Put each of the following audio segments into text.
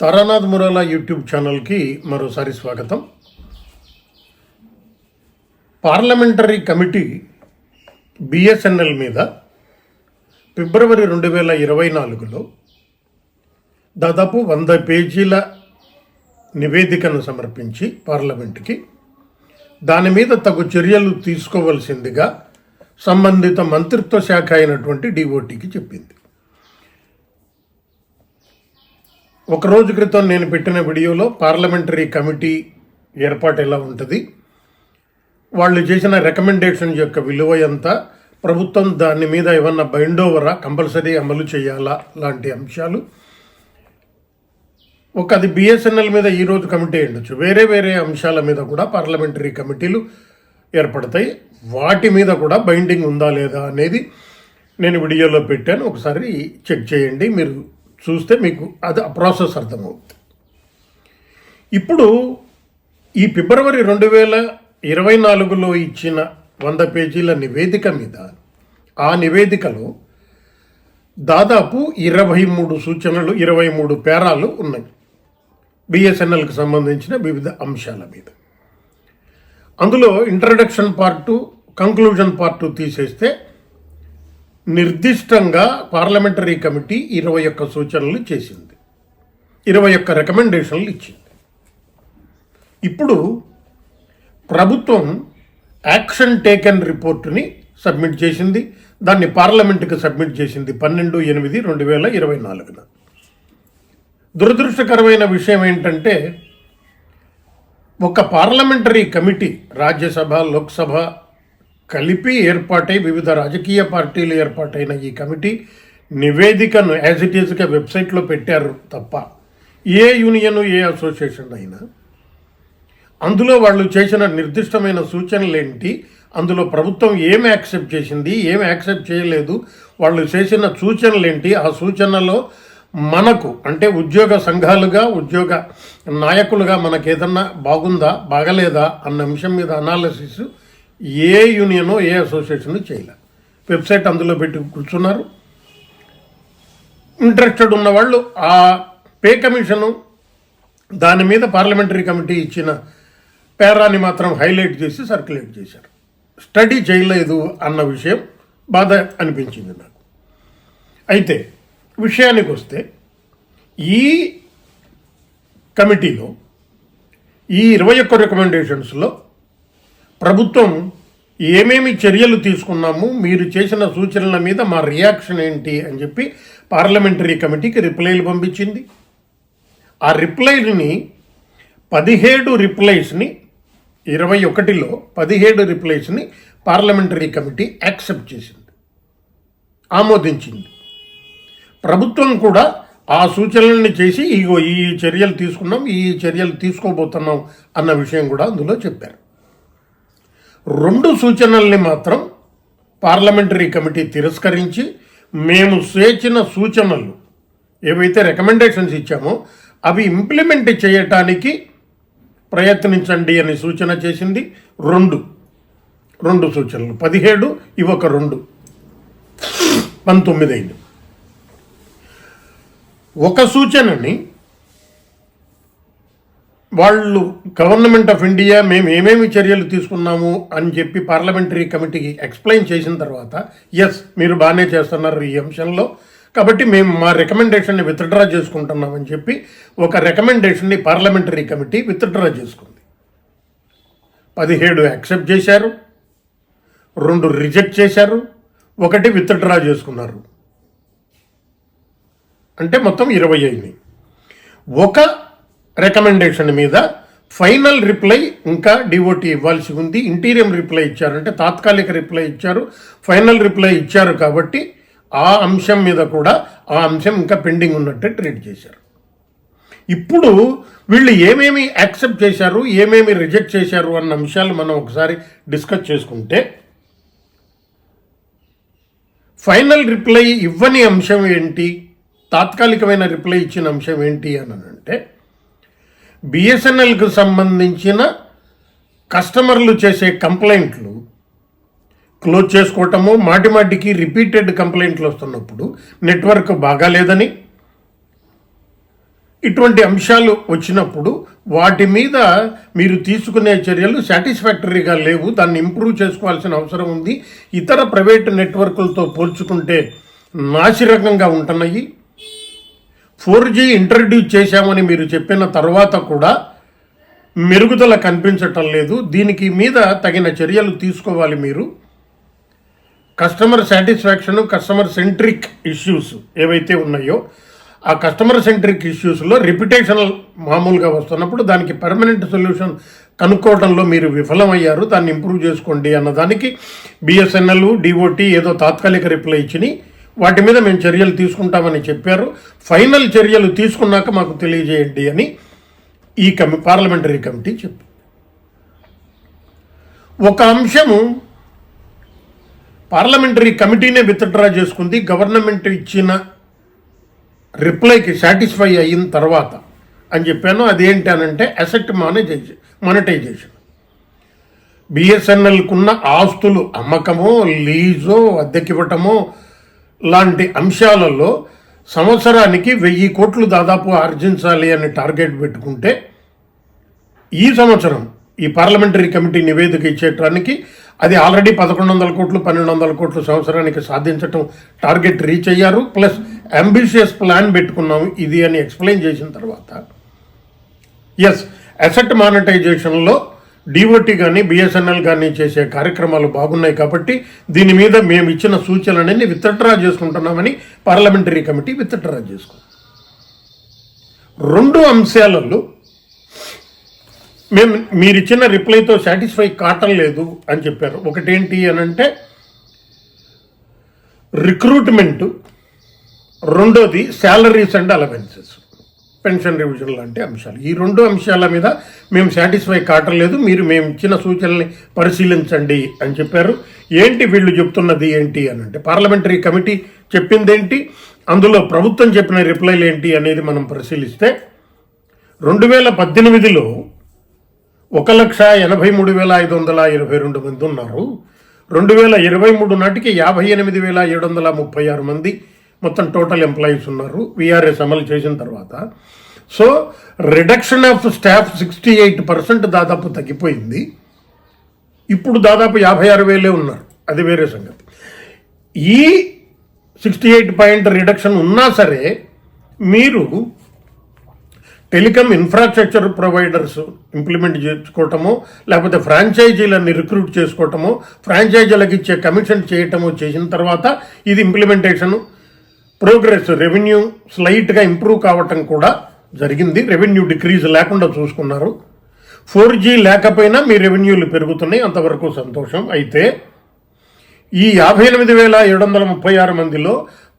Taranath మురాలా YouTube ఛానల్కి మరోసారి స్వాగతం. పార్లమెంటరీ కమిటీ బిఎస్ఎన్ఎల్ మీద ఫిబ్రవరి రెండు వేల ఇరవై నాలుగులో దాదాపు వంద పేజీల నివేదికను సమర్పించి పార్లమెంటుకి దాని మీద తగు చర్యలు తీసుకోవలసిందిగా సంబంధిత మంత్రిత్వ శాఖ అయినటువంటి డిఓటీకి చెప్పింది. ఒక రోజు క్రితం నేను పెట్టిన వీడియోలో పార్లమెంటరీ కమిటీ ఏర్పాటు ఎలా ఉంటుంది? వాళ్ళు చేసిన రికమెండేషన్ యొక్క విలువ ఎంత? ప్రభుత్వం దాని మీద ఏమన్నా బైండ్ ఓవరా కంపల్సరీ అమలు చేయాలా? లాంటి అంశాలు. ఒక అది బిఎస్ఎన్ఎల్ మీద ఈరోజు కమిటీ ఉండొచ్చు వేరే వేరే అంశాల మీద కూడా పార్లమెంటరీ కమిటీలు ఏర్పడతాయి. వాటి మీద కూడా బైండింగ్ ఉందా లేదా అనేది నేను వీడియోలో పెట్టాను. ఒకసారి చెక్ చేయండి. మీరు చూస్తే మీకు అది ఆ ప్రాసెస్ అర్థమవుతుంది ఇప్పుడు ఈ ఫిబ్రవరి రెండు వేల ఇరవై నాలుగులో ఇచ్చిన వంద పేజీల నివేదిక మీద ఆ నివేదికలో దాదాపు ఇరవై మూడు సూచనలు ఇరవై మూడు పేరాలు ఉన్నాయి. బిఎస్ఎన్ఎల్కి సంబంధించిన వివిధ అంశాల మీద. అందులో ఇంట్రడక్షన్ పార్టు కంక్లూజన్ పార్టు తీసేస్తే నిర్దిష్టంగా పార్లమెంటరీ కమిటీ ఇరవై ఒక్క సూచనలు చేసింది. ఇరవై ఒక్క రికమెండేషన్లు ఇచ్చింది. ఇప్పుడు ప్రభుత్వం యాక్షన్ టేకెన్ రిపోర్టుని సబ్మిట్ చేసింది. దాన్ని పార్లమెంటుకి సబ్మిట్ చేసింది పన్నెండు ఎనిమిది రెండు వేల ఇరవై నాలుగున. దురదృష్టకరమైన విషయం ఏంటంటే ఒక పార్లమెంటరీ కమిటీ రాజ్యసభ లోక్సభ కలిపి ఏర్పాటై వివిధ రాజకీయ పార్టీలు ఏర్పాటైన ఈ కమిటీ నివేదికను యాజ్ ఇట్ ఈజ్గా వెబ్సైట్లో పెట్టారు తప్ప ఏ యూనియన్ ఏ అసోసియేషన్ అయినా. అందులో వాళ్ళు చేసిన నిర్దిష్టమైన సూచనలు ఏంటి అందులో ప్రభుత్వం ఏం యాక్సెప్ట్ చేసింది? ఏం యాక్సెప్ట్ చేయలేదు? వాళ్ళు చేసిన సూచనలు ఏంటి ఆ సూచనలో మనకు అంటే ఉద్యోగ సంఘాలుగా ఉద్యోగ నాయకులుగా మనకు ఏదన్నా బాగుందా బాగలేదా అన్న అంశం మీద అనాలిసిస్ ఏ యూనియనో ఏ అసోసియేషన్ చేయలే. వెబ్సైట్ అందులో పెట్టి కూర్చున్నారు. ఇంట్రెస్టెడ్ ఉన్న వాళ్ళు ఆ పే కమిషను దాని మీద పార్లమెంటరీ కమిటీ ఇచ్చిన పేరాని మాత్రం హైలైట్ చేసి సర్క్యులేట్ చేశారు. స్టడీ చేయలేదు అన్న విషయం బాధ అనిపించింది నాకు. అయితే విషయానికి వస్తే ఈ కమిటీలో ఈ ఇరవై ఒక్క రికమెండేషన్స్లో ప్రభుత్వం ఏమేమి చర్యలు తీసుకున్నాము మీరు చేసిన సూచనల మీద మా రియాక్షన్ ఏంటి అని చెప్పి పార్లమెంటరీ కమిటీకి రిప్లైలు పంపించింది. ఆ రిప్లైని పదిహేడు రిప్లైస్ని ఇరవై ఒకటిలో పదిహేడు రిప్లైస్ని పార్లమెంటరీ కమిటీ యాక్సెప్ట్ చేసింది ఆమోదించింది. ప్రభుత్వం కూడా ఆ సూచనల్ని చేసి ఇగో ఈ చర్యలు తీసుకున్నాం ఈ చర్యలు తీసుకోబోతున్నాం అన్న విషయం కూడా అందులో చెప్పారు. రెండు సూచనల్ని మాత్రం పార్లమెంటరీ కమిటీ తిరస్కరించి మేము చేసిన సూచనలు ఏవైతే రికమెండేషన్స్ ఇచ్చామో అవి ఇంప్లిమెంట్ చేయటానికి ప్రయత్నించండి అని సూచన చేసింది రెండు. రెండు సూచనలు. పదిహేడు ఇవొక రెండు. పంతొమ్మిది అయింది ఒక సూచనని వాళ్ళు గవర్నమెంట్ ఆఫ్ ఇండియా మేము ఏమేమి చర్యలు తీసుకున్నాము అని చెప్పి పార్లమెంటరీ కమిటీకి ఎక్స్ప్లెయిన్ చేసిన తర్వాత ఎస్ మీరు బాగానే చేస్తున్నారు ఈ అంశంలో. కాబట్టి మేము మా రికమెండేషన్ని విత్డ్రా చేసుకుంటున్నామని చెప్పి ఒక రికమెండేషన్ని పార్లమెంటరీ కమిటీ విత్డ్రా చేసుకుంది. పదిహేడు యాక్సెప్ట్ చేశారు. రెండు రిజెక్ట్ చేశారు. ఒకటి విత్డ్రా చేసుకున్నారు. అంటే మొత్తం ఇరవై అయినాయి ఒక రికమెండేషన్ మీద ఫైనల్ రిప్లై ఇంకా డివోటీ ఇవ్వాల్సి ఉంది. ఇంటీరియం రిప్లై ఇచ్చారు. అంటే తాత్కాలిక రిప్లై ఇచ్చారు. ఫైనల్ రిప్లై ఇచ్చారు కాబట్టి ఆ అంశం మీద కూడా ఆ అంశం ఇంకా పెండింగ్ ఉన్నట్టే ట్రీట్ చేశారు. ఇప్పుడు వీళ్ళు ఏమేమి యాక్సెప్ట్ చేశారు ఏమేమి రిజెక్ట్ చేశారు అన్న అంశాలు మనం ఒకసారి డిస్కస్ చేసుకుంటే ఫైనల్ రిప్లై ఇవ్వని అంశం ఏంటి? తాత్కాలికమైన రిప్లై ఇచ్చిన అంశం ఏంటి అని అంటే బిఎస్ఎన్ఎల్కు సంబంధించిన కస్టమర్లు చేసే కంప్లైంట్లు క్లోజ్ చేసుకోవటము మాటిమాటికి రిపీటెడ్ కంప్లైంట్లు వస్తున్నప్పుడు నెట్వర్క్ బాగాలేదని ఇటువంటి అంశాలు వచ్చినప్పుడు వాటి మీద మీరు తీసుకునే చర్యలు సాటిస్ఫాక్టరీగా లేవు దాన్ని ఇంప్రూవ్ చేసుకోవాల్సిన అవసరం ఉంది. ఇతర ప్రైవేట్ నెట్వర్కులతో పోల్చుకుంటే నాసిరకంగా ఉంటున్నాయి. ఫోర్ జీ ఇంట్రడ్యూస్ చేశామని మీరు చెప్పిన తర్వాత కూడా మెరుగుదల కనిపించటం లేదు. దీనికి మీద తగిన చర్యలు తీసుకోవాలి మీరు. Customer satisfaction customer centric issues ఏవైతే ఉన్నాయో ఆ కస్టమర్ సెంట్రిక్ ఇష్యూస్లో రిపిటేషన్ మామూలుగా వస్తున్నప్పుడు దానికి పర్మనెంట్ సొల్యూషన్ కనుక్కోవడంలో మీరు విఫలమయ్యారు. దాన్ని ఇంప్రూవ్ చేసుకోండి అన్నదానికి బిఎస్ఎన్ఎల్ డిఓటి ఏదో తాత్కాలిక రిప్లై ఇచ్చిని వాటి మీద మేము చర్యలు తీసుకుంటామని చెప్పారు. ఫైనల్ చర్యలు తీసుకున్నాక మాకు తెలియజేయండి అని ఈ కమి పార్లమెంటరీ కమిటీ చెప్పు ఒక అంశము పార్లమెంటరీ కమిటీనే విత్డ్రా చేసుకుంది. గవర్నమెంట్ ఇచ్చిన రిప్లైకి సాటిస్ఫై అయిన తర్వాత అని చెప్పాను. అదేంటి అని అంటే అసెట్ మానిటైజేషన్. మానిటైజేషన్ బిఎస్ఎన్ఎల్కున్న ఆస్తులు అమ్మకమో లీజో అద్దెకివ్వటమో లాంటి అంశాలలో సంవత్సరానికి వెయ్యి కోట్లు దాదాపు ఆర్జించాలి అని టార్గెట్ పెట్టుకుంటే ఈ సంవత్సరం ఈ పార్లమెంటరీ కమిటీ నివేదిక ఇచ్చేటానికి అది ఆల్రెడీ పదకొండు వందల కోట్లు పన్నెండు వందల కోట్లు సంవత్సరానికి సాధించటం టార్గెట్ రీచ్ అయ్యారు. ప్లస్ అంబిషియస్ ప్లాన్ పెట్టుకున్నాము ఇది అని ఎక్స్ప్లెయిన్ చేసిన తర్వాత. ఎస్ అసెట్ మానిటైజేషన్లో డిఓటి కానీ బిఎస్ఎన్ఎల్ కానీ చేసే కార్యక్రమాలు బాగున్నాయి కాబట్టి దీని మీద మేము ఇచ్చిన సూచనలన్నీ విత్డ్రా చేసుకుంటున్నామని పార్లమెంటరీ కమిటీ విత్డ్రా చేసుకుంది. రెండు అంశాలలో మేము మీరు ఇచ్చిన రిప్లైతో సాటిస్ఫై కావటం లేదు అని చెప్పారు. ఒకటేంటి అని అంటే రిక్రూట్మెంట్ రెండోది salaries and allowances. Pension revision లాంటి అంశాలు. ఈ రెండు అంశాల మీద మేము సాటిస్ఫై కావట్లేదు మీరు మేము ఇచ్చిన సూచనల్ని పరిశీలించండి అని చెప్పారు. ఏంటి వీళ్ళు చెప్తున్నది ఏంటి అని అంటే పార్లమెంటరీ కమిటీ చెప్పిందేంటి? అందులో ప్రభుత్వం చెప్పిన రిప్లైలు ఏంటి అనేది మనం పరిశీలిస్తే రెండు వేల పద్దెనిమిదిలో ఒక లక్ష ఎనభై మూడు వేల ఐదు వందల ఇరవై రెండు మంది ఉన్నారు. రెండు వేల ఇరవై మూడు నాటికి యాభై ఎనిమిది వేల ఏడు వందల ముప్పై ఆరు మంది మొత్తం టోటల్ ఎంప్లాయీస్ ఉన్నారు. విఆర్ఎస్ అమలు చేసిన తర్వాత. So reduction of staff sixty eight percent దాదాపు తగ్గిపోయింది. ఇప్పుడు దాదాపు యాభై ఆరు వేలే ఉన్నారు. అది వేరే సంగతి. ఈ సిక్స్టీ ఎయిట్ పాయింట్ రిడక్షన్ ఉన్నా సరే మీరు టెలికాం ఇన్ఫ్రాస్ట్రక్చర్ ప్రొవైడర్స్ ఇంప్లిమెంట్ చేసుకోవటము లేకపోతే ఫ్రాంచైజీలను రిక్రూట్ చేసుకోవటము ఫ్రాంచైజీలకు ఇచ్చే కమిషన్ చేయటము చేసిన తర్వాత ఇది ఇంప్లిమెంటేషన్ ప్రోగ్రెస్ రెవెన్యూ స్లైట్గా ఇంప్రూవ్ కావటం కూడా జరిగింది. రెవెన్యూ డిక్రీజ్ లేకుండా చూసుకున్నారు. ఫోర్ జీ లేకపోయినా మీ రెవెన్యూలు పెరుగుతున్నాయి. అంతవరకు సంతోషం. అయితే ఈ యాభై ఎనిమిది వేల ఏడు వందల ముప్పై ఆరు మందిలో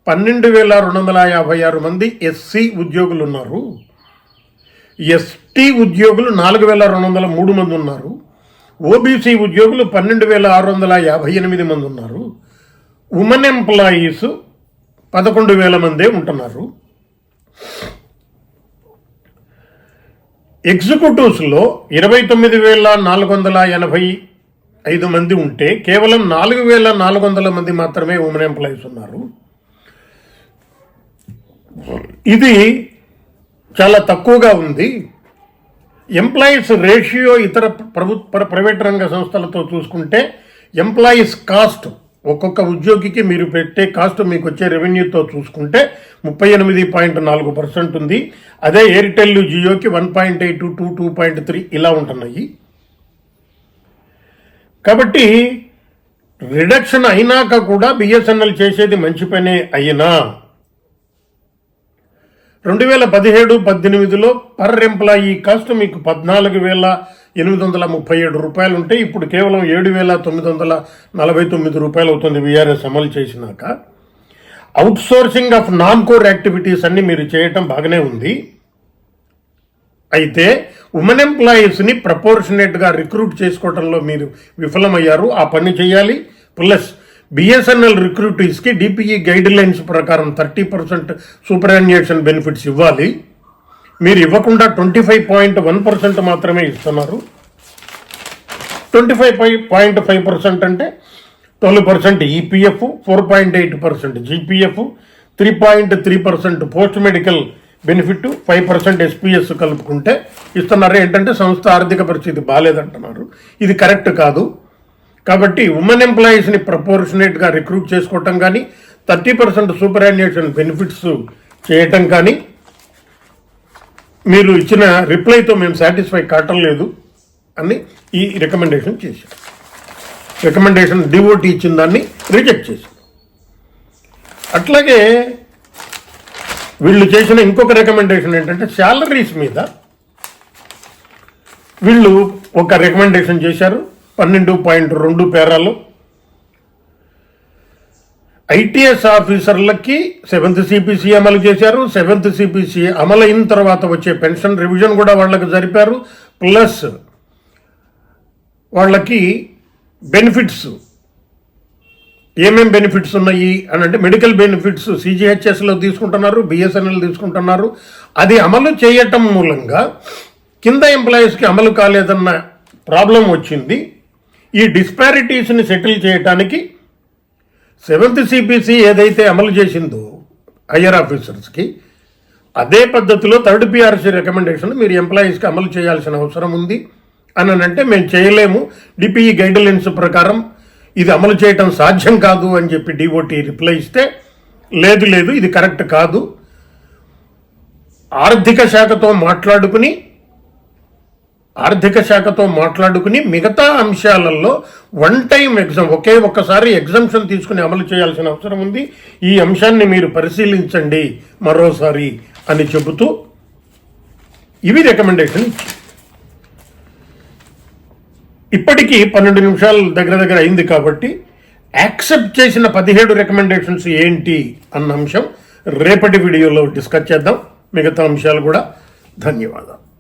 పన్నెండు వేల రెండు వందల యాభై ఆరు మంది ఎస్సీ ఉద్యోగులు ఉన్నారు. ఎస్టీ ఉద్యోగులు నాలుగు వేల రెండు వందల మూడు మంది ఉన్నారు. ఓబీసీ ఉద్యోగులు పన్నెండు వేల ఆరు వందల యాభై ఎనిమిది మంది ఉన్నారు. ఉమెన్ ఎంప్లాయీస్ పదకొండు వేల మందే ఉంటున్నారు. ఎగ్జిక్యూటివ్స్లో ఇరవై తొమ్మిది వేల నాలుగు వందల ఎనభై ఐదు మంది ఉంటే కేవలం నాలుగు వేల నాలుగు వందల మంది మాత్రమే ఉమెన్ ఎంప్లాయీస్ ఉన్నారు. ఇది చాలా తక్కువగా ఉంది. ఎంప్లాయీస్ రేషియో ఇతర ప్రభుత్వ ప్రైవేట్ రంగ సంస్థలతో చూసుకుంటే ఎంప్లాయీస్ కాస్ట్ ఒక్కొక్క ఉద్యోగికి మీరు పెట్టే కాస్ట్ మీకు వచ్చే రెవెన్యూతో చూసుకుంటే ముప్పై ఎనిమిది పాయింట్ నాలుగు పర్సెంట్ ఉంది. అదే Airtel జియోకి one point eight two two point three ఇలా ఉంటున్నాయి. కాబట్టి రిడక్షన్ అయినాక కూడా బిఎస్ఎన్ఎల్ చేసేది మంచి పనే అయినా. రెండు వేల పదిహేడు పద్దెనిమిదిలో పర్ ఎంప్లాయీ కాస్ట్ మీకు పద్నాలుగు వేల ఎనిమిది వందల ముప్పై ఏడు రూపాయలు ఉంటే ఇప్పుడు కేవలం ఏడు వేల తొమ్మిది వందల నలభై తొమ్మిది రూపాయలు అవుతుంది వీఆర్ఎస్ అమలు చేసినాక. Outsourcing of non core activities అన్ని మీరు చేయటం బాగానే ఉంది. అయితే ఉమెన్ ఎంప్లాయీస్ని ప్రపోర్షనేట్గా రిక్రూట్ చేసుకోవడంలో మీరు విఫలమయ్యారు. ఆ పని చేయాలి. ప్లస్ బిఎస్ఎన్ఎల్ రిక్రూటీస్కి డిపిఈ గైడ్ లైన్స్ ప్రకారం థర్టీ పర్సెంట్ సూపరాన్యుయేషన్ బెనిఫిట్స్ ఇవ్వాలి. మీరు ఇవ్వకుండా twenty five point one percent మాత్రమే ఇస్తున్నారు. Twenty five five point five percent అంటే twelve percent EPF four point eight percent GPF three point three percent post medical benefit five percent SPS కలుపుకుంటే ఇస్తున్నారు. ఏంటంటే సంస్థ ఆర్థిక పరిస్థితి బాగాలేదంటున్నారు ఇది కరెక్ట్ కాదు. కాబట్టి ఉమెన్ ఎంప్లాయీస్ని ప్రపోర్షనేట్గా రిక్రూట్ చేసుకోవటం కానీ thirty percent superannuation benefits చేయటం కానీ మీరు ఇచ్చిన రిప్లైతో మేము సాటిస్ఫై కావటం లేదు అని ఈ రికమెండేషన్ చేశాం రికమెండేషన్ డివోటీ ఇచ్చిన దాన్ని రిజెక్ట్ చేశాం అట్లాగే వీళ్ళు చేసిన ఇంకొక రికమెండేషన్ ఏంటంటే శాలరీస్ మీద వీళ్ళు ఒక రికమెండేషన్ చేశారు. పన్నెండు పాయింట్ రెండు పేరాలు ఐటీఎస్ ఆఫీసర్లకి సెవెంత్ సిపిసి అమలు చేశారు. సెవెంత్ సిపిసి అమలు అయిన తర్వాత వచ్చే పెన్షన్ రివిజన్ కూడా వాళ్ళకి జరిపారు. ప్లస్ వాళ్ళకి బెనిఫిట్స్. ఏమేం బెనిఫిట్స్ ఉన్నాయి అని అంటే మెడికల్ బెనిఫిట్స్ సిజిహెచ్ఎస్లో తీసుకుంటున్నారు బిఎస్ఎన్ఎల్ తీసుకుంటున్నారు. అది అమలు చేయటం మూలంగా కింద ఎంప్లాయీస్కి అమలు కాలేదన్న ప్రాబ్లం వచ్చింది. ఈ డిస్పారిటీస్ని సెటిల్ చేయటానికి సెవెంత్ సిపిసి ఏదైతే అమలు చేసిందో హయ్యర్ ఆఫీసర్స్కి అదే పద్ధతిలో థర్డ్ పిఆర్సీ రికమెండేషన్ మీరు ఎంప్లాయీస్కి అమలు చేయాల్సిన అవసరం ఉంది అని అంటే మేము చేయలేము. డిపిఈ గైడ్లైన్స్ ప్రకారం ఇది అమలు చేయటం సాధ్యం కాదు అని చెప్పి డిఓటి రిప్లై ఇస్తే లేదు లేదు ఇది కరెక్ట్ కాదు. ఆర్థిక శాఖతో మాట్లాడుకుని ఆర్థిక శాఖతో మాట్లాడుకుని మిగతా అంశాలలో వన్ టైం ఎగ్జామ్ ఒకే ఒక్కసారి ఎగ్జామ్షన్ తీసుకుని అమలు చేయాల్సిన అవసరం ఉంది. ఈ అంశాన్ని మీరు పరిశీలించండి మరోసారి అని చెబుతూ ఇవి రికమెండేషన్ ఇప్పటికీ పన్నెండు నిమిషాలు దగ్గర దగ్గర అయింది కాబట్టి యాక్సెప్ట్ చేసిన పదిహేడు రికమెండేషన్స్ ఏంటి అన్న అంశం రేపటి వీడియోలో డిస్కస్ చేద్దాం. మిగతా అంశాలు కూడా. ధన్యవాదాలు.